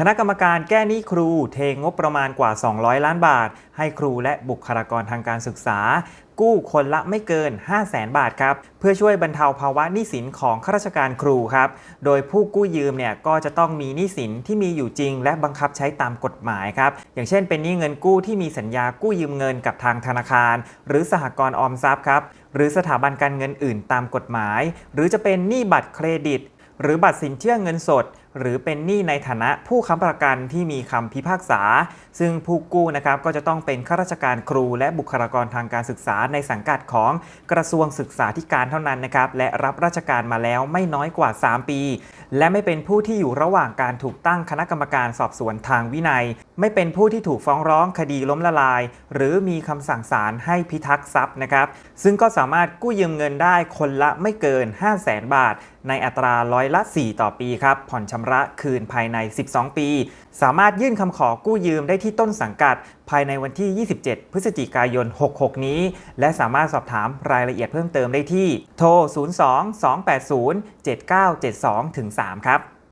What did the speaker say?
คณะกรรมการแก้หนี้ครูเทงบประมาณกว่า 200 ล้านบาท ให้ครูและบุคลากรทางการศึกษา กู้คนละไม่เกิน 5 0 0แสนบาทครับ เพื่อช่วยบรรเทาภาวะหนี้สินของข้าราชการครูครับ โดยผู้กู้ยืมเนี่ยก็จะต้องมีหนี้สินที่มีอยู่จริง และบังคับใช้ตามกฎหมายครับ อย่างเช่น เป็นหนี้เงินกู้ที่มีสัญญากู้ยืมเงินกับทางธนาคาร หรือสหกรณ์ออมทรัพย์ครับ หรือสถาบันการเงินอื่นตามกฎหมาย หรือจะเป็นหนี้บัตรเครดิต หรือบัตรสินเชื่อเงินสด หรือเป็นหนี้ในฐานะผู้ค้ำประกันที่มีคำพิพากษา ซึ่งผู้กู้นะครับก็จะต้องเป็นข้าราชการครู และบุคลากรทางการศึกษาในสังกัดของกระทรวงศึกษาธิการเท่านั้นนะครับและรับราชการมาแล้วไม่น้อยกว่า 3 ปี และไม่เป็นผู้ที่อยู่ระหว่างการถูกตั้งคณะกรรมการสอบสวนทางวินัย ไม่เป็นผู้ที่ถูกฟ้องร้องคดีล้มละลาย หรือมีคำสั่งศาลให้พิทักษ์ทรัพย์นะครับซึ่งก็สามารถกู้ยืมเงินได้คนละไม่เกิน 5 0 0แสนบาท ในอัตราร้อยละ 4 ต่อปีครับผ่อนชำระคืนภายใน 12 ปี สามารถยื่นคำขอกู้ยืมได้ที่ต้นสังกัด ภายในวันที่ 27 พฤศจิกายน 66 นี้ และสามารถสอบถามรายละเอียดเพิ่มเติมได้ที่โทร 02 280 7972 3 ครับ